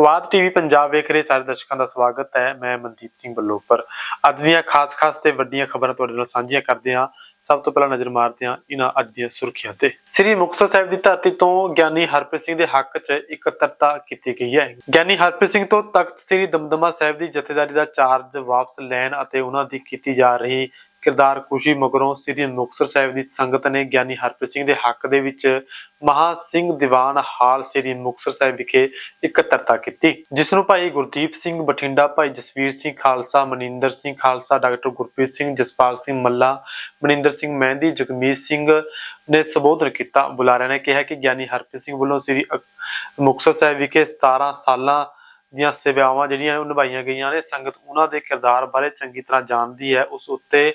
ਵਾਦ ਟੀਵੀ ਪੰਜਾਬ ਵੇਖ ਰਹੇ ਸਾਰੇ ਦਰਸ਼ਕਾਂ ਦਾ ਸਵਾਗਤ ਹੈ। ਮੈਂ ਮਨਦੀਪ ਸਿੰਘ ਬੱਲੋਪਰ। ਅੱਜ ਦੀਆਂ ਖਾਸ-ਖਾਸ ਤੇ ਵੱਡੀਆਂ ਖਬਰਾਂ ਤੁਹਾਡੇ ਨਾਲ ਸਾਂਝੀਆਂ ਕਰਦੇ ਹਾਂ। ਸਭ ਤੋਂ ਪਹਿਲਾਂ ਨਜ਼ਰ ਮਾਰਦੇ ਹਾਂ ਇਹਨਾਂ ਅੱਜ ਦੀਆਂ ਸੁਰਖੀਆਂ ਤੇ। ਸ੍ਰੀ ਮੁਕਤਸਰ ਸਾਹਿਬ ਦੀ ਧਰਤੀ ਤੋਂ ਗਿਆਨੀ ਹਰਪ੍ਰੀਤ ਸਿੰਘ ਦੇ ਹੱਕ 'ਚ ਇਕੱਤਰਤਾ ਕੀਤੀ ਗਈ ਹੈ। ਗਿਆਨੀ ਹਰਪ੍ਰੀਤ ਸਿੰਘ ਤੋਂ ਤਖਤ ਸ੍ਰੀ ਦਮਦਮਾ ਸਾਹਿਬ ਦੀ ਜਥੇਦਾਰੀ ਦਾ ਚਾਰਜ ਵਾਪਸ ਲੈਣ ਅਤੇ ਉਹਨਾਂ ਦੀ ਕੀਤੀ ਜਾ ਰਹੀ ਕਿਰਦਾਰ ਖੁਸ਼ੀ ਮਗਰੋਂ ਸ੍ਰੀ ਮੁਕਤਸਰ ਸਾਹਿਬ ਦੀ ਸੰਗਤ ਨੇ ਗਿਆਨੀ ਹਰਪ੍ਰੀਤ ਸਿੰਘ ਦੇ ਹੱਕ ਦੇ ਵਿੱਚ ਮਹਾ ਸਿੰਘ ਦੀਵਾਨ ਹਾਲ ਸ੍ਰੀ ਮੁਕਤਸਰ ਸਾਹਿਬ ਵਿਖੇ ਇਕੱਤਰਤਾ ਕੀਤੀ, ਜਿਸ ਨੂੰ ਭਾਈ ਗੁਰਦੀਪ ਸਿੰਘ ਬਠਿੰਡਾ, ਭਾਈ ਜਸਵੀਰ ਸਿੰਘ ਖਾਲਸਾ, ਮਨਿੰਦਰ ਸਿੰਘ ਖਾਲਸਾ, ਡਾਕਟਰ ਗੁਰਪ੍ਰੀਤ ਸਿੰਘ ਜਸਪਾਲ ਸਿੰਘ ਮੱਲਾ, ਮਨਿੰਦਰ ਸਿੰਘ ਮਹਿੰਦੀ, ਜਗਮੀਤ ਸਿੰਘ ਨੇ ਸੰਬੋਧਨ ਕੀਤਾ। ਬੁਲਾਰਿਆਂ ਨੇ ਕਿਹਾ ਕਿ ਗਿਆਨੀ ਹਰਪ੍ਰੀਤ ਸਿੰਘ ਵੱਲੋਂ ਸ੍ਰੀ ਅਕ- ਮੁਕਤਸਰ ਸਾਹਿਬ ਵਿਖੇ 17 ਸਾਲਾਂ ਦੀਆਂ ਸੇਵਾਵਾਂ ਜਿਹੜੀਆਂ ਉਹ ਨਿਭਾਈਆਂ ਗਈਆਂ ਨੇ, ਸੰਗਤ ਉਹਨਾਂ ਦੇ ਕਿਰਦਾਰ ਬਾਰੇ ਚੰਗੀ ਤਰ੍ਹਾਂ ਜਾਣਦੀ ਹੈ। ਉਸ ਉੱਤੇ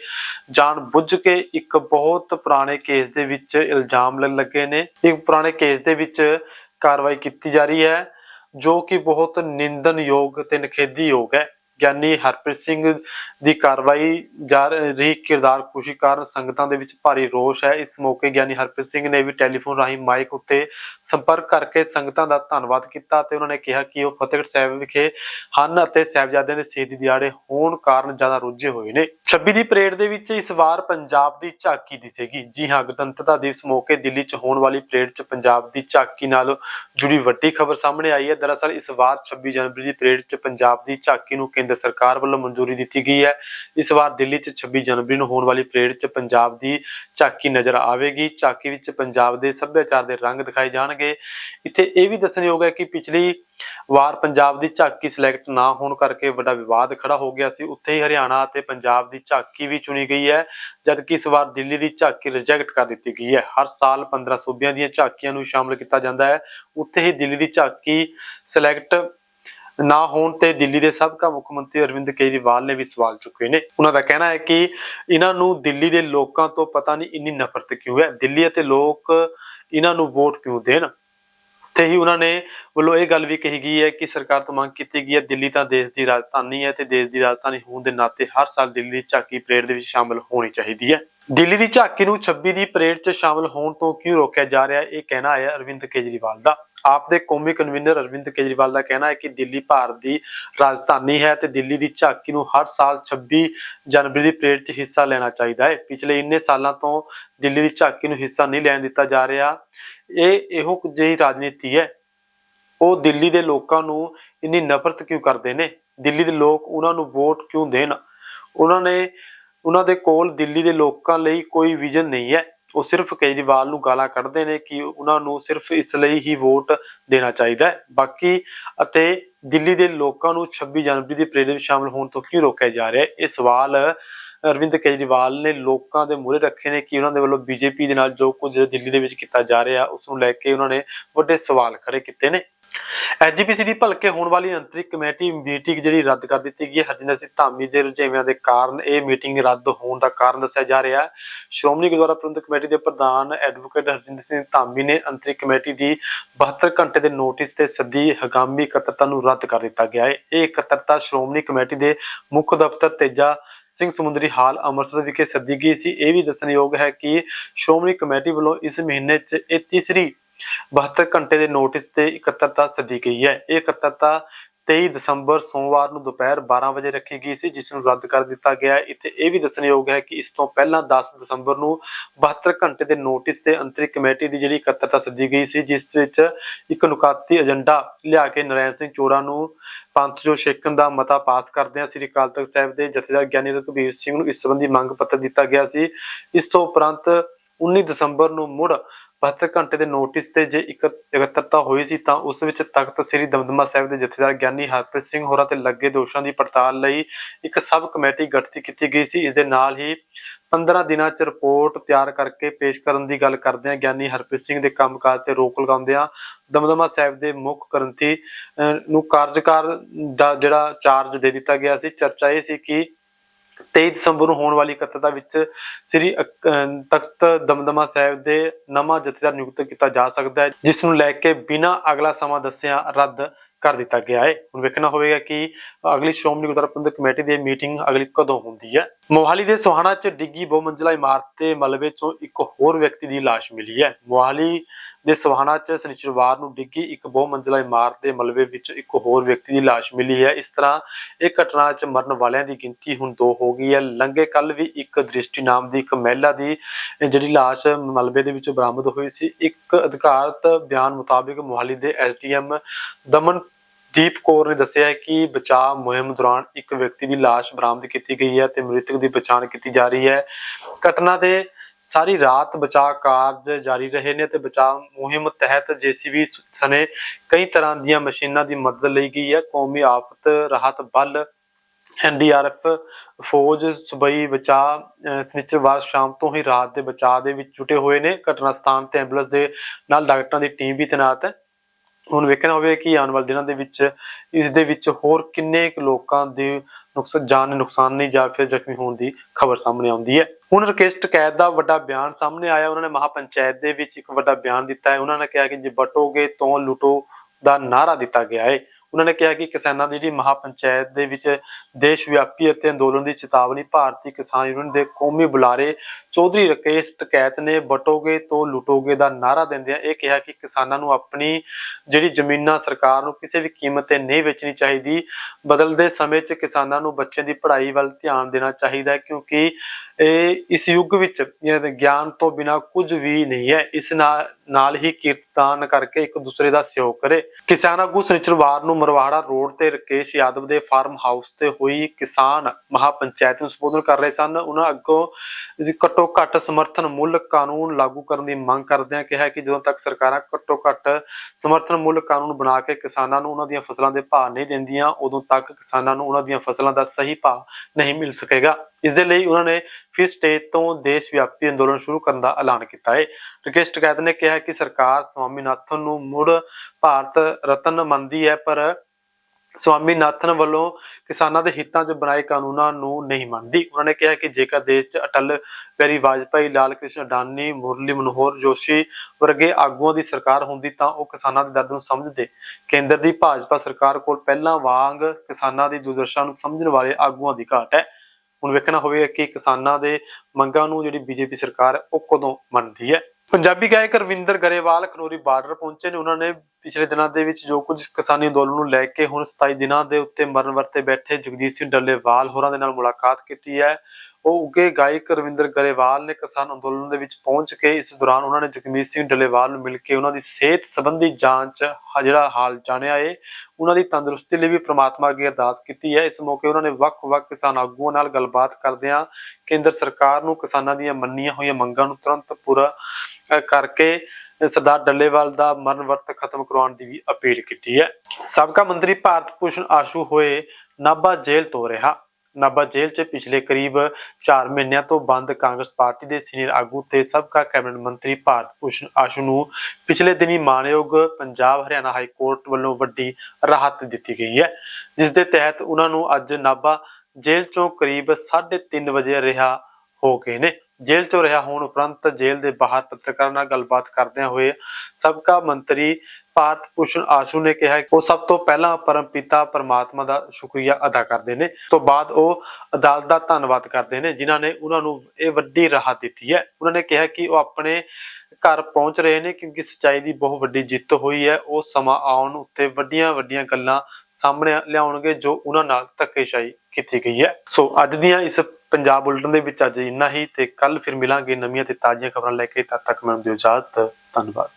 ਜਾਣ ਬੁੱਝ ਕੇ ਇੱਕ ਬਹੁਤ ਪੁਰਾਣੇ ਕੇਸ ਦੇ ਵਿੱਚ ਇਲਜ਼ਾਮ ਲ- ਲੱਗੇ ਨੇ। ਇੱਕ ਪੁਰਾਣੇ ਕੇਸ ਦੇ ਵਿੱਚ ਕਾਰਵਾਈ ਕੀਤੀ ਜਾ ਰਹੀ ਹੈ, ਜੋ ਕਿ ਬਹੁਤ ਨਿੰਦਨਯੋਗ ਤੇ ਨਖੇਧੀਯੋਗ ਹੈ। ਗਿਆਨੀ ਹਰਪ੍ਰੀਤ ਸਿੰਘ ਦੀ ਕਾਰਵਾਈ ਜਾ ਰਹੀ ਕਿਰਦਾਰ ਖੁਸ਼ੀ ਕਾਰਨ ਸੰਗਤਾਂ ਦੇ ਵਿੱਚ ਭਾਰੀ ਰੋਸ਼ ਹੈ। ਇਸ ਮੌਕੇ ਗਿਆਨੀ ਹਰਪ੍ਰੀਤ ਸਿੰਘ ਨੇ ਵੀ ਟੈਲੀਫੋਨ ਰਾਹੀਂ ਮਾਈਕ ਉੱਤੇ ਸੰਪਰਕ ਕਰਕੇ ਸੰਗਤਾਂ ਦਾ ਧੰਨਵਾਦ ਕੀਤਾ ਤੇ ਉਹਨਾਂ ਨੇ ਕਿਹਾ ਕਿ ਉਹ ਫਤਿਹਗੜ੍ਹ ਸਾਹਿਬ ਵਿਖੇ ਹਨ ਅਤੇ ਸਾਹਿਬਜ਼ਾਦਿਆਂ ਦੇ ਸ਼ਹੀਦੀ ਦਿਹਾੜੇ ਹੋਣ ਕਾਰਨ ਜ਼ਿਆਦਾ ਰੁੱਝੇ ਹੋਏ ਨੇ। 26 ਦੀ ਪਰੇਡ ਦੇ ਵਿੱਚ ਇਸ ਵਾਰ ਪੰਜਾਬ ਦੀ ਝਾਕੀ ਦਿਸੇਗੀ ਜੀ ਹਾਂ, ਗਣਤੰਤਰਤਾ ਦਿਵਸ ਮੌਕੇ ਦਿੱਲੀ 'ਚ ਹੋਣ ਵਾਲੀ ਪਰੇਡ 'ਚ ਪੰਜਾਬ ਦੀ ਝਾਕੀ ਨਾਲ ਜੁੜੀ ਵੱਡੀ ਖਬਰ ਸਾਹਮਣੇ ਆਈ ਹੈ। ਦਰਅਸਲ ਇਸ ਵਾਰ 26 ਜਨਵਰੀ ਦੀ ਪਰੇਡ 'ਚ ਪੰਜਾਬ ਦੀ ਝਾਕੀ ਨੂੰ ਕੇਂਦਰ ਸਰਕਾਰ ਵੱਲੋਂ ਮਨਜ਼ੂਰੀ ਦਿੱਤੀ ਗਈ ਹੈ। ਇਸ ਵਾਰ ਦਿੱਲੀ 'ਚ 26 ਜਨਵਰੀ ਨੂੰ ਹੋਣ ਵਾਲੀ ਪਰੇਡ 'ਚ ਪੰਜਾਬ ਦੀ ਝਾਕੀ ਨਜ਼ਰ ਆਵੇਗੀ। ਝਾਕੀ ਵਿੱਚ ਪੰਜਾਬ ਦੇ ਸੱਭਿਆਚਾਰ ਦੇ ਰੰਗ ਦਿਖਾਏ ਜਾਣਗੇ। ਇੱਥੇ ਇਹ ਵੀ ਦੱਸਣਯੋਗ ਹੈ ਕਿ ਪਿਛਲੀ ਵਾਰ ਪੰਜਾਬ ਦੀ ਝਾਕੀ ਸਿਲੈਕਟ ਨਾ ਹੋਣ ਕਰਕੇ ਵੱਡਾ ਵਿਵਾਦ ਖੜਾ ਹੋ ਗਿਆ ਸੀ। ਉੱਥੇ ਹੀ ਹਰਿਆਣਾ ਅਤੇ ਪੰਜਾਬ ਦੀ ਝਾਕੀ ਵੀ ਚੁਣੀ ਗਈ ਹੈ, ਜਦਕਿ ਇਸ ਵਾਰ ਦਿੱਲੀ ਦੀ ਝਾਕੀ ਰਿਜੈਕਟ ਕਰ ਦਿੱਤੀ ਗਈ ਹੈ। ਹਰ ਸਾਲ 15 ਸੂਬਿਆਂ ਦੀਆਂ ਝਾਕੀਆਂ ਨੂੰ ਸ਼ਾਮਲ ਕੀਤਾ ਜਾਂਦਾ ਹੈ। ਉੱਥੇ ਹੀ ਦਿੱਲੀ ਦੀ ਝਾਕੀ ਸਿਲੈਕਟ ਨਾ ਹੋਣ ਤੇ ਦਿੱਲੀ ਦੇ ਸਾਬਕਾ ਮੁੱਖ ਮੰਤਰੀ ਅਰਵਿੰਦ ਕੇਜਰੀਵਾਲ ਨੇ ਵੀ ਸਵਾਲ ਚੁੱਕੇ ਨੇ। ਉਹਨਾਂ ਦਾ ਕਹਿਣਾ ਹੈ ਕਿ ਇਹਨਾਂ ਨੂੰ ਦਿੱਲੀ ਦੇ ਲੋਕਾਂ ਤੋਂ ਪਤਾ ਨਹੀਂ ਇੰਨੀ ਨਫ਼ਰਤ ਕਿਉਂ ਹੈ? ਦਿੱਲੀ ਅਤੇ ਲੋਕ ਇਹਨਾਂ ਨੂੰ ਵੋਟ ਕਿਉਂ ਦੇਣ? ਤੇ ਹੀ ਉਹਨਾਂ ਨੇ ਵੱਲੋਂ ਇਹ ਗੱਲ ਵੀ ਕਹੀ ਗਈ ਹੈ ਕਿ ਸਰਕਾਰ ਤੋਂ ਮੰਗ ਕੀਤੀ ਗਈ ਹੈ, ਦਿੱਲੀ ਤਾਂ ਦੇਸ਼ ਦੀ ਰਾਜਧਾਨੀ ਹੈ ਤੇ ਦੇਸ਼ ਦੀ ਰਾਜਧਾਨੀ ਹੋਣ ਦੇ ਨਾਤੇ ਹਰ ਸਾਲ ਦਿੱਲੀ ਦੀ ਝਾਕੀ ਪਰੇਡ ਦੇ ਵਿੱਚ ਸ਼ਾਮਲ ਹੋਣੀ ਚਾਹੀਦੀ ਹੈ। ਦਿੱਲੀ ਦੀ ਝਾਕੀ ਨੂੰ 26 ਦੀ ਪਰੇਡ 'ਚ ਸ਼ਾਮਲ ਹੋਣ ਤੋਂ ਕਿਉਂ ਰੋਕਿਆ ਜਾ ਰਿਹਾ ਇਹ ਕਹਿਣਾ ਹੈ ਅਰਵਿੰਦ ਕੇਜਰੀਵਾਲ ਦਾ। ਆਪ ਦੇ ਕੌਮੀ ਕਨਵੀਨਰ ਅਰਵਿੰਦ ਕੇਜਰੀਵਾਲ ਦਾ ਕਹਿਣਾ ਹੈ ਕਿ ਦਿੱਲੀ ਭਾਰਤ ਦੀ ਰਾਜਧਾਨੀ ਹੈ ਤੇ ਦਿੱਲੀ ਦੀ ਝਾਕੀ ਨੂੰ ਹਰ ਸਾਲ 26 ਜਨਵਰੀ ਦੀ ਪਰੇਡ 'ਚ ਹਿੱਸਾ ਲੈਣਾ ਚਾਹੀਦਾ ਹੈ। ਪਿਛਲੇ ਇੰਨੇ ਸਾਲਾਂ ਤੋਂ ਦਿੱਲੀ ਦੀ ਝਾਕੀ ਨੂੰ ਹਿੱਸਾ ਨਹੀਂ ਲੈਣ ਦਿੱਤਾ ਜਾ ਰਿਹਾ। ਇਹ ਇਹੋ ਜਿਹੀ ਰਾਜਨੀਤੀ ਹੈ। ਉਹ ਦਿੱਲੀ ਦੇ ਲੋਕਾਂ ਨੂੰ ਇੰਨੀ ਨਫ਼ਰਤ ਕਿਉਂ ਕਰਦੇ ਨੇ? ਦਿੱਲੀ ਦੇ ਲੋਕ ਉਹਨਾਂ ਨੂੰ ਵੋਟ ਕਿਉਂ ਦੇਣ? ਉਹਨਾਂ ਨੇ, ਉਹਨਾਂ ਦੇ ਕੋਲ ਦਿੱਲੀ ਦੇ ਲੋਕਾਂ ਲਈ ਕੋਈ ਵਿਜ਼ਨ ਨਹੀਂ ਹੈ। ਉਹ ਸਿਰਫ ਕੇਜਰੀਵਾਲ ਨੂੰ ਗਾਲਾਂ ਕੱਢਦੇ ਨੇ ਕਿ ਉਹਨਾਂ ਨੂੰ ਸਿਰਫ ਇਸ ਲਈ ਹੀ ਵੋਟ ਦੇਣਾ ਚਾਹੀਦਾ ਹੈ। ਬਾਕੀ ਅਤੇ ਦਿੱਲੀ ਦੇ ਲੋਕਾਂ ਨੂੰ 26 ਜਨਵਰੀ ਦੀ ਪਰੇਡ ਵਿੱਚ ਸ਼ਾਮਲ ਹੋਣ ਤੋਂ ਕਿਉਂ ਰੋਕਿਆ ਜਾ ਰਿਹਾ ਹੈ? ਇਹ ਸਵਾਲ ਅਰਵਿੰਦ ਕੇਜਰੀਵਾਲ ਨੇ ਲੋਕਾਂ ਦੇ ਮੂਹਰੇ ਰੱਖੇ ਨੇ ਕਿ ਉਹਨਾਂ ਦੇ ਵੱਲੋਂ ਬੀਜੇਪੀ ਦੇ ਨਾਲ ਜੋ ਕੁਝ ਦਿੱਲੀ ਦੇ ਵਿੱਚ ਕੀਤਾ ਜਾ ਰਿਹਾ, ਉਸ ਨੂੰ ਲੈ ਕੇ ਉਹਨਾਂ ਨੇ ਵੱਡੇ ਸਵਾਲ ਖੜੇ ਕੀਤੇ ਨੇ। ਐਜੀਪੀਸੀ ਦੀ ਭਲਕੇ ਹੋਣ ਵਾਲੀ ਅੰਤਰਿਕ ਕਮੇਟੀ ਮੀਟਿੰਗ ਜਿਹੜੀ ਰੱਦ ਕਰ ਦਿੱਤੀ ਗਈ ਹੈ। ਹਰਜਿੰਦਰ ਸਿੰਘ ਧਾਮੀ ਦੇ ਰੁਝੇਵਿਆਂ ਦੇ ਕਾਰਨ ਇਹ ਮੀਟਿੰਗ ਰੱਦ ਹੋਣ ਦਾ ਕਾਰਨ ਦੱਸਿਆ ਜਾ ਰਿਹਾ ਹੈ। ਸ਼੍ਰੋਮਣੀ ਗੁਰਦੁਆਰਾ ਪ੍ਰਬੰਧਕ ਕਮੇਟੀ ਦੇ ਪ੍ਰਧਾਨ ਐਡਵੋਕੇਟ ਹਰਜਿੰਦਰ ਸਿੰਘ ਧਾਮੀ ਨੇ ਅੰਤਰਿਕ ਕਮੇਟੀ ਦੀ 72 ਘੰਟੇ ਦੇ ਨੋਟਿਸ ਤੇ ਸੱਦੀ ਹਗਾਮੀ ਇਕੱਤਰਤਾ ਨੂੰ ਰੱਦ ਕਰ ਦਿੱਤਾ ਗਿਆ ਹੈ। ਇਹ ਇਕੱਤਰਤਾ ਸ਼੍ਰੋਮਣੀ ਕਮੇਟੀ ਦੇ ਮੁੱਖ ਦਫ਼ਤਰ ਤੇਜਾ ਸਿੰਘ ਸਮੁੰਦਰੀ ਹਾਲ ਅੰਮ੍ਰਿਤਸਰ ਵਿਖੇ ਸੱਦੀ ਗਈ ਸੀ। ਇਹ ਵੀ ਦੱਸਣਯੋਗ ਹੈ ਕਿ ਸ਼੍ਰੋਮਣੀ ਕਮੇਟੀ ਵੱਲੋਂ ਇਸ ਮਹੀਨੇ 'ਚ ਇਹ ਤੀਸਰੀ 72 ਘੰਟੇ ਦੇ ਨੋਟਿਸ ਤੇ ਇਕੱਤਰਤਾ ਸੱਦੀ ਗਈ ਹੈ। ਇਹ ਇਕੱਤਰਤਾ 23 ਦਸੰਬਰ ਸੋਮਵਾਰ ਨੂੰ ਦੁਪਹਿਰ 12 ਵਜੇ ਰੱਖੀ ਗਈ ਸੀ, ਜਿਸ ਨੂੰ ਰੱਦ ਕਰ ਦਿੱਤਾ ਗਿਆ ਇੱਥੇ ਇਹ ਵੀ ਦੱਸਣਯੋਗ ਹੈ ਕਿ ਇਸ ਤੋਂ ਪਹਿਲਾਂ 10 ਦਸੰਬਰ ਨੂੰ 72 ਘੰਟੇ ਦੇ ਨੋਟਿਸ ਤੇ ਅੰਤਰਿਕ ਕਮੇਟੀ ਦੀ ਜਿਹੜੀ ਇਕੱਤਰਤਾ ਸੱਦੀ ਗਈ ਸੀ, ਜਿਸ ਵਿੱਚ ਇੱਕ ਨੁਕਾਤੀ ਏਜੰਡਾ ਲਿਆ ਕੇ ਨਰੈਣ ਸਿੰਘ ਚੋੜਾ ਨੂੰ ਪੰਥ ਜੋ ਛੇਕਣ ਦਾ ਮਤਾ ਪਾਸ ਕਰਦਿਆਂ ਸ੍ਰੀ ਅਕਾਲ ਤਖਤ ਸਾਹਿਬ ਦੇ ਜਥੇਦਾਰ ਗਿਆਨੀ ਰਘਬੀਰ ਸਿੰਘ ਨੂੰ ਇਸ ਸੰਬੰਧੀ ਮੰਗ ਪੱਤਰ ਦਿੱਤਾ ਗਿਆ ਸੀ। ਇਸ ਤੋਂ ਉਪਰੰਤ 19 ਦਸੰਬਰ ਨੂੰ ਮੁੜ 72 ਘੰਟੇ ਦੇ ਨੋਟਿਸ ਤੇ ਜੇ ਇੱਕ ਇਕੱਤਰਤਾ ਹੋਈ ਸੀ ਤਾਂ ਉਸ ਵਿੱਚ ਤਖਤ ਸ੍ਰੀ ਦਮਦਮਾ ਸਾਹਿਬ ਦੇ ਜਥੇਦਾਰ ਗਿਆਨੀ ਹਰਪ੍ਰੀਤ ਸਿੰਘ ਹੋਰਾਂ ਤੇ ਲੱਗੇ ਦੋਸ਼ਾਂ ਦੀ ਪੜਤਾਲ ਲਈ ਇੱਕ ਸਬ ਕਮੇਟੀ ਗਠਿਤ ਕੀਤੀ ਗਈ ਸੀ। ਇਸ ਦੇ ਨਾਲ ਹੀ 15 ਦਿਨਾਂ ਚ ਰਿਪੋਰਟ ਤਿਆਰ ਕਰਕੇ ਪੇਸ਼ ਕਰਨ ਦੀ ਗੱਲ ਕਰਦੇ ਆ ਗਿਆਨੀ ਹਰਪ੍ਰੀਤ ਸਿੰਘ ਦੇ ਕੰਮਕਾਜ ਤੇ ਰੋਕ ਲਗਾਉਂਦੇ ਆ ਦਮਦਮਾ ਸਾਹਿਬ ਦੇ ਮੁੱਖ ਗ੍ਰੰਥੀ ਅਹ, ਨੂੰ ਕਾਰਜਕਾਰ ਦਾ ਜਿਹੜਾ ਚਾਰਜ ਦੇ ਦਿੱਤਾ ਗਿਆ ਸੀ। ਚਰਚਾ ਇਹ ਸੀ ਕਿ 23 ਦਸੰਬਰ ਨੂੰ ਹੋਣ ਵਾਲੀ ਇਕੱਤਰਤਾ ਵਿੱਚ ਸ੍ਰੀ ਤਖਤ ਦਮਦਮਾ ਸਾਹਿਬ ਦੇ ਨਵਾਂ ਜਥੇਦਾਰ ਨਿਯੁਕਤ ਕੀਤਾ ਜਾ ਸਕਦਾ ਹੈ, ਜਿਸ ਨੂੰ ਲੈ ਕੇ ਬਿਨਾਂ ਅਗਲਾ ਸਮਾਂ ਦੱਸਿਆ ਰੱਦ ਕਰ ਦਿੱਤਾ ਗਿਆ ਹੈ। ਹੁਣ ਵੇਖਣਾ ਹੋਵੇਗਾ ਕਿ ਅਗਲੀ ਸ਼੍ਰੋਮਣੀ ਗੁਰਦੁਆਰਾ ਪ੍ਰਬੰਧਕ ਕਮੇਟੀ ਦੀ ਮੀਟਿੰਗ ਅਗਲੀ ਕਦੋਂ ਹੁੰਦੀ ਹੈ। ਮੋਹਾਲੀ ਦੇ ਸੋਹਾਣਾ 'ਚ ਡਿੱਗੀ ਬਹੁ ਇਮਾਰਤ ਤੇ ਮਲਬੇ 'ਚੋਂ ਇੱਕ ਹੋਰ ਵਿਅਕਤੀ ਦੀ ਲਾਸ਼ ਮਿਲੀ ਹੈ। ਮੋਹਾਲੀ ਦੇ ਸਵਾਨਾ 'ਚ ਸ਼ਨੀਚਰਵਾਰ ਨੂੰ ਡਿੱਗੀ ਇੱਕ ਬਹੁਮੰਜ਼ਲਾ ਇਮਾਰਤ ਦੇ ਮਲਬੇ ਵਿੱਚ ਇੱਕ ਹੋਰ ਵਿਅਕਤੀ ਦੀ ਲਾਸ਼ ਮਿਲੀ ਹੈ। ਇਸ ਤਰ੍ਹਾਂ ਇਹ ਘਟਨਾ 'ਚ ਮਰਨ ਵਾਲਿਆਂ ਦੀ ਗਿਣਤੀ ਹੁਣ ਦੋ ਹੋ ਗਈ ਹੈ। ਲੰਗੇ ਕੱਲ ਵੀ ਇੱਕ ਦ੍ਰਿਸ਼ਟੀ ਨਾਮ ਦੀ ਇੱਕ ਮਹਿਲਾ ਦੀ ਜਿਹੜੀ ਲਾਸ਼ ਮਲਬੇ ਦੇ ਵਿੱਚੋਂ ਬਰਾਮਦ ਹੋਈ ਸੀ। ਇੱਕ ਅਧਿਕਾਰਤ ਬਿਆਨ ਮੁਤਾਬਿਕ ਮੋਹਾਲੀ ਦੇ ਐਸਡੀਐਮ ਦਮਨ ਦੀਪ ਕੌਰ ਨੇ ਦੱਸਿਆ ਕਿ ਬਚਾਅ ਮੁਹਿੰਮ ਦੌਰਾਨ ਇੱਕ ਵਿਅਕਤੀ ਦੀ ਲਾਸ਼ ਬਰਾਮਦ ਕੀਤੀ ਗਈ ਹੈ ਤੇ ਮ੍ਰਿਤਕ ਦੀ ਪਛਾਣ ਕੀਤੀ ਜਾ ਰਹੀ ਹੈ। ਘਟਨਾ ਦੇ ਸਾਰੀ ਰਾਤ ਬਚਾਅ ਕਾਰਜ ਜਾਰੀ ਰਹੇ ਨੇ ਤੇ ਬਚਾਅ ਮੁਹਿੰਮ ਤਹਿਤ ਜੀਸੀਬੀ ਸਨੇ ਕਈ ਤਰ੍ਹਾਂ ਦੀਆਂ ਮਸ਼ੀਨਾਂ ਦੀ ਮਦਦ ਲਈ ਗਈ ਹੈ। ਕੌਮੀ ਆਫਤ ਰਾਹਤ ਬਲ ਐਨਡੀਆਰਐਫ ਫੌਜ, ਸਬਈ ਬਚਾਅ ਸਨਿਚਰਵਾਰ ਸ਼ਾਮ ਤੋਂ ਹੀ ਰਾਤ ਦੇ ਬਚਾਅ ਦੇ ਵਿੱਚ ਜੁਟੇ ਹੋਏ ਨੇ। ਘਟਨਾ ਸਥਾਨ ਤੇ ਐਂਬੂਲੈਂਸ ਦੇ ਨਾਲ ਡਾਕਟਰਾਂ ਦੀ ਟੀਮ ਵੀ ਤੈਨਾਤ ਹੈ। ਹੁਣ ਵੇਖਣਾ ਹੋਵੇ ਕਿ ਆਉਣ ਵਾਲੇ ਦਿਨਾਂ ਦੇ ਵਿੱਚ ਇਸ ਦੇ ਵਿੱਚ ਹੋਰ ਕਿੰਨੇ ਕੁ ਲੋਕਾਂ ਦੇ ਨੁਕਸਾਨ ਜਾਨ ਨੁਕਸਾਨ ਨਹੀਂ ਜਾਂ ਫਿਰ ਜ਼ਖਮੀ ਹੋਣ ਦੀ ਖਬਰ ਸਾਹਮਣੇ ਆਉਂਦੀ ਹੈ। ਹੁਣ ਰਕੇਸ਼ ਟਕੈਤ ਦਾ ਵੱਡਾ ਬਿਆਨ ਸਾਹਮਣੇ ਆਇਆ। ਉਹਨਾਂ ਨੇ ਮਹਾਪੰਚਾਇਤ ਦੇ ਵਿੱਚ ਇੱਕ ਵੱਡਾ ਬਿਆਨ ਦਿੱਤਾ ਹੈ। ਉਹਨਾਂ ਨੇ ਕਿਹਾ ਕਿ ਜੇ ਬਟੋਗੇ ਤੋਂ ਲੁੱਟੋ ਦਾ ਨਾਰਾ ਦਿੱਤਾ ਗਿਆ ਹੈ। ਉਹਨਾਂ ਨੇ ਕਿਹਾ ਕਿ ਕਿਸਾਨਾਂ ਦੀ ਜਿਹੜੀ ਮਹਾਪੰਚਾਇਤ ਦੇ ਵਿੱਚ ਦੇਸ਼ ਵਿਆਪੀ ਅਤੇ ਅੰਦੋਲਨ ਦੀ ਚੇਤਾਵਨੀ ਭਾਰਤੀ ਕਿਸਾਨ ਯੂਨੀਅਨ ਦੇ ਕੌਮੀ ਬੁਲਾਰੇ ਚੌਧਰੀ ਰਕੇਸ਼ ਟਕੈਤ ਨੇ ਬਟੋਗੇ ਤੋਂ ਲੁਟੋਗੇ ਦਾ ਨਾਰਾ ਦਿੰਦਿਆਂ ਇਹ ਕਿਹਾ ਕਿ ਕਿਸਾਨਾਂ ਨੂੰ ਆਪਣੀ ਜਿਹੜੀ ਜ਼ਮੀਨਾਂ ਸਰਕਾਰ ਨੂੰ ਕਿਸੇ ਵੀ ਕੀਮਤ ਤੇ ਨਹੀਂ ਵੇਚਣੀ ਚਾਹੀਦੀ, ਬਦਲਦੇ ਸਮੇਂ 'ਚ ਕਿਸਾਨਾਂ ਨੂੰ ਬੱਚਿਆਂ ਦੀ ਪੜ੍ਹਾਈ ਵੱਲ ਧਿਆਨ ਦੇਣਾ ਚਾਹੀਦਾ ਹੈ ਕਿਉਂਕਿ ਇਹ ਇਸ ਯੁੱਗ ਵਿੱਚ ਗਿਆਨ ਤੋਂ ਬਿਨਾ ਕੁਝ ਵੀ ਨਹੀਂ ਹੈ। ਇਸ ਨਾਲ ਨਾਲ ਹੀ ਕੀਰਤਨ ਕਰਕੇ ਇੱਕ ਦੂਸਰੇ ਦਾ ਸਹਿਯੋਗ ਕਰੇ। ਕਿਸਾਨ ਆਗੂ ਸਨਿਚਰਵਾਰ ਨੂੰ ਮਰਵਾੜਾ ਰੋਡ ਤੇ ਰਕੇਸ਼ ਯਾਦਵ ਦੇ ਫਾਰਮ ਹਾਊਸ ਤੇ ਹੋਈ ਕਿਸਾਨ ਮਹਾਪੰਚਾਇਤ ਨੂੰ ਸੰਬੋਧਨ ਕਰ ਰਹੇ ਸਨ। ਉਹਨਾਂ ਅੱਗੋਂ ਇਸ ਘੱਟੋ ਘੱਟ ਸਮਰਥਨ ਮੁੱਲ ਕਾਨੂੰਨ ਲਾਗੂ ਕਰਨ ਦੀ ਮੰਗ ਕਰਦਿਆਂ ਕਿਹਾ ਕਿ ਜਦੋਂ ਤੱਕ ਸਰਕਾਰਾਂ ਘੱਟੋ ਘੱਟ ਸਮਰਥਨ ਮੁੱਲ ਕਾਨੂੰਨ ਬਣਾ ਕੇ ਕਿਸਾਨਾਂ ਨੂੰ ਉਹਨਾਂ ਦੀਆਂ ਫਸਲਾਂ ਦੇ ਭਾਅ ਨਹੀਂ ਦਿੰਦੀਆਂ, ਉਦੋਂ ਤੱਕ ਕਿਸਾਨਾਂ ਨੂੰ ਉਹਨਾਂ ਦੀਆਂ ਫਸਲਾਂ ਦਾ ਸਹੀ ਭਾਅ ਨਹੀਂ ਮਿਲ ਸਕੇਗਾ। ਇਸ ਦੇ ਲਈ ਉਹਨਾਂ ਨੇ ਫਿਰ ਸਟੇਜ ਤੋਂ ਦੇਸ਼ ਵਿਆਪੀ ਅੰਦੋਲਨ ਸ਼ੁਰੂ ਕਰਨ ਦਾ ਐਲਾਨ ਕੀਤਾ ਹੈ। ਰਕੇਸ਼ ਟਕੈਤ ਨੇ ਕਿਹਾ ਕਿ ਸਰਕਾਰ ਸਵਾਮੀਨਾਥਨ ਨੂੰ ਮੁੜ ਭਾਰਤ ਰਤਨ ਮੰਨਦੀ ਹੈ, ਪਰ ਸਵਾਮੀਨਾਥਨ ਵੱਲੋਂ ਕਿਸਾਨਾਂ ਦੇ ਹਿੱਤਾਂ 'ਚ ਬਣਾਏ ਕਾਨੂੰਨਾਂ ਨੂੰ ਨਹੀਂ ਮੰਨਦੀ। ਉਹਨਾਂ ਨੇ ਕਿਹਾ ਕਿ ਜੇਕਰ ਦੇਸ਼ 'ਚ ਅਟਲ ਬਿਹਾਰੀ ਵਾਜਪਾਈ ਲਾਲ ਕ੍ਰਿਸ਼ਨ ਅਡਾਨੀ, ਮੁਰਲੀ ਮਨੋਹਰ ਜੋਸ਼ੀ ਵਰਗੇ ਆਗੂਆਂ ਦੀ ਸਰਕਾਰ ਹੁੰਦੀ ਤਾਂ ਉਹ ਕਿਸਾਨਾਂ ਦੇ ਦਰਦ ਨੂੰ ਸਮਝਦੇ। ਕੇਂਦਰ ਦੀ ਭਾਜਪਾ ਸਰਕਾਰ ਕੋਲ ਪਹਿਲਾਂ ਵਾਂਗ ਕਿਸਾਨਾਂ ਦੀ ਦੁਰਦਸ਼ਾ ਨੂੰ ਸਮਝਣ ਵਾਲੇ ਆਗੂਆਂ ਦੀ ਘਾਟ ਹੈ। ਹੁਣ ਵੇਖਣਾ ਹੋਵੇਗਾ ਕਿ ਕਿਸਾਨਾਂ ਦੇ ਮੰਗਾਂ ਨੂੰ ਜਿਹੜੀ ਬੀਜੇਪੀ ਸਰਕਾਰ ਉਹ ਕਦੋਂ ਮੰਨਦੀ ਹੈ। ਪੰਜਾਬੀ ਗਾਇਕ ਰਵਿੰਦਰ ਗਰੇਵਾਲ ਖਨੋਰੀ ਬਾਰਡਰ ਪਹੁੰਚੇ ਨੇ। ਉਹਨਾਂ ਨੇ ਪਿਛਲੇ ਦਿਨਾਂ ਦੇ ਵਿੱਚ ਜੋ ਕੁਝ ਕਿਸਾਨੀ ਅੰਦੋਲਨ ਨੂੰ ਲੈ ਕੇ ਹੁਣ 27 ਦਿਨਾਂ ਦੇ ਉੱਤੇ ਮਰਨ ਵਰਤੇ ਬੈਠੇ ਜਗਜੀਤ ਸਿੰਘ ਡੱਲੇਵਾਲ ਹੋਰਾਂ ਦੇ ਨਾਲ ਮੁਲਾਕਾਤ ਕੀਤੀ ਹੈ। ਉਹ ਉੱਗੇ ਗਾਇਕ ਰਵਿੰਦਰ ਗਰੇਵਾਲ ਨੇ ਕਿਸਾਨ ਅੰਦੋਲਨ ਦੇ ਵਿੱਚ ਪਹੁੰਚ ਕੇ ਇਸ ਦੌਰਾਨ ਉਹਨਾਂ ਨੇ ਜਗਮੀਤ ਸਿੰਘ ਡੱਲੇਵਾਲ ਨੂੰ ਮਿਲ ਕੇ ਉਹਨਾਂ ਦੀ ਸਿਹਤ ਸੰਬੰਧੀ ਜਾਂਚ ਜਿਹੜਾ ਹਾਲ ਜਾਣਿਆ ਏ, ਉਹਨਾਂ ਦੀ ਤੰਦਰੁਸਤੀ ਲਈ ਵੀ ਪ੍ਰਮਾਤਮਾ ਅੱਗੇ ਅਰਦਾਸ ਕੀਤੀ ਹੈ। ਇਸ ਮੌਕੇ ਉਹਨਾਂ ਨੇ ਵੱਖ-ਵੱਖ ਕਿਸਾਨ ਆਗੂਆਂ ਨਾਲ ਗੱਲਬਾਤ ਕਰਦਿਆਂ ਕੇਂਦਰ ਸਰਕਾਰ ਨੂੰ ਕਿਸਾਨਾਂ ਦੀਆਂ ਮੰਨੀਆਂ ਹੋਈਆਂ ਮੰਗਾਂ ਨੂੰ ਤੁਰੰਤ ਪੂਰਾ ਕਰਕੇ ਸਰਦਾਰ ਡੱਲੇਵਾਲ ਦਾ ਮਰਨ ਵਰਤ ਖਤਮ ਕਰਵਾਉਣ ਦੀ ਵੀ ਅਪੀਲ ਕੀਤੀ ਹੈ। ਸਾਬਕਾ ਮੰਤਰੀ ਭਾਰਤ ਭੂਸ਼ਣ ਆਸ਼ੂ ਹੋਏ ਨਾਭਾ ਜੇਲ੍ਹ ਤੋਂ ਰਿਹਾ। ਨਾਭਾ ਜੇਲ੍ਹ 'ਚ ਪਿਛਲੇ ਕਰੀਬ 4 ਮਹੀਨਿਆਂ ਤੋਂ ਬੰਦ ਕਾਂਗਰਸ ਪਾਰਟੀ ਦੇ ਸੀਨੀਅਰ ਆਗੂ ਤੇ ਸਾਬਕਾ ਕੈਬਨਿਟ ਮੰਤਰੀ ਭਾਰਤ ਭੂਸ਼ਣ ਆਸ਼ੂ ਨੂੰ ਪਿਛਲੇ ਦਿਨੀ ਮਾਨਯੋਗ ਪੰਜਾਬ ਹਰਿਆਣਾ ਹਾਈ ਕੋਰਟ ਵੱਲੋਂ ਵੱਡੀ ਰਾਹਤ ਦਿੱਤੀ ਗਈ ਹੈ। ਜਿਸ ਦੇ ਤਹਿਤ ਉਹਨਾਂ ਨੂੰ ਅੱਜ ਨਾਭਾ ਜੇਲ੍ਹ 'ਚੋਂ ਕਰੀਬ 3:30 ਵਜੇ ਰਿਹਾ ਹੋ ਗਏ ਨੇ। ਜੇਲ੍ਹ 'ਚੋਂ ਰਿਹਾ ਹੋਣ ਉਪਰੰਤ ਜੇਲ੍ਹ ਦੇ ਬਾਹਰ ਪੱਤਰਕਾਰਾਂ ਨਾਲ ਗੱਲਬਾਤ ਕਰਦਿਆਂ ਹੋਏ ਸਾਬਕਾ ਮੰਤਰੀ ਭਾਰਤ ਭੂਸ਼ਣ ਆਸ਼ੂ ਨੇ ਕਿਹਾ ਕਿ ਉਹ ਸਭ ਤੋਂ ਪਹਿਲਾਂ ਪਰਮਪਿਤਾ ਪਰਮਾਤਮਾ ਦਾ ਸ਼ੁਕਰੀਆ ਅਦਾ ਕਰਦੇ ਨੇ। ਤੋਂ ਬਾਅਦ ਉਹ ਅਦਾਲਤ ਦਾ ਧੰਨਵਾਦ ਕਰਦੇ ਨੇ, ਜਿਨ੍ਹਾਂ ਨੇ ਉਹਨਾਂ ਨੂੰ ਇਹ ਵੱਡੀ ਰਾਹਤ ਦਿੱਤੀ ਹੈ। ਉਹਨਾਂ ਨੇ ਕਿਹਾ ਕਿ ਉਹ ਆਪਣੇ ਘਰ ਪਹੁੰਚ ਰਹੇ ਨੇ, ਕਿਉਂਕਿ ਸੱਚਾਈ ਦੀ ਬਹੁਤ ਵੱਡੀ ਜਿੱਤ ਹੋਈ ਹੈ। ਉਹ ਸਮਾਂ ਆਉਣ ਉੱਤੇ ਵੱਡੀਆਂ ਵੱਡੀਆਂ ਗੱਲਾਂ ਸਾਹਮਣੇ ਲਿਆਉਣਗੇ, ਜੋ ਉਹਨਾਂ ਨਾਲ ਧੱਕੇਸ਼ਾਹੀ ਕੀਤੀ ਗਈ ਹੈ। ਸੋ ਅੱਜ ਦੀਆਂ ਇਸ ਪੰਜਾਬ ਬੁਲਟਨ ਦੇ ਵਿੱਚ ਅੱਜ ਇੰਨਾ ਹੀ ਤੇ ਕੱਲ ਫਿਰ ਮਿਲਾਂਗੇ ਨਵੀਆਂ ਤੇ ਤਾਜ਼ੀਆਂ ਖਬਰਾਂ ਲੈ ਕੇ। ਤਦ ਤੱਕ ਮੈਨੂੰ ਦਿਓ ਇਜਾਜ਼ਤ, ਧੰਨਵਾਦ।